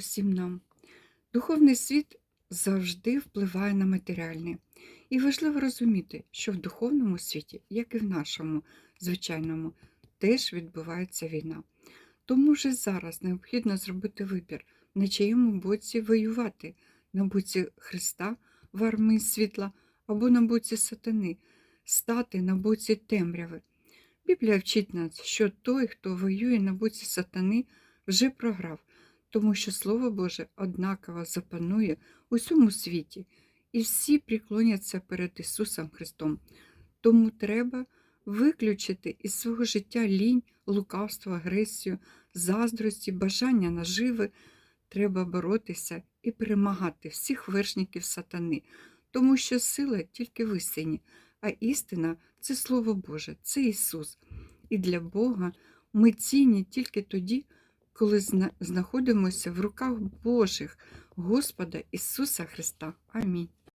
усім нам. Духовний світ завжди впливає на матеріальний. І важливо розуміти, що в духовному світі, як і в нашому звичайному, теж відбувається війна. Тому вже зараз необхідно зробити вибір, на чиєму боці воювати, на боці Христа в армії світла або на боці сатани, стати на боці темряви. Біблія вчить нас, що той, хто воює на боці сатани, вже програв, тому що Слово Боже однаково запанує у всьому світі, і всі приклоняться перед Ісусом Христом. Тому треба виключити із свого життя лінь, лукавство, агресію, заздрості, бажання наживи. Треба боротися і перемагати всіх вершників сатани, тому що сила тільки в істині, а істина це Слово Боже, це Ісус. І для Бога ми цінні тільки тоді, коли знаходимося в руках Божих Господа Ісуса Христа. Амінь.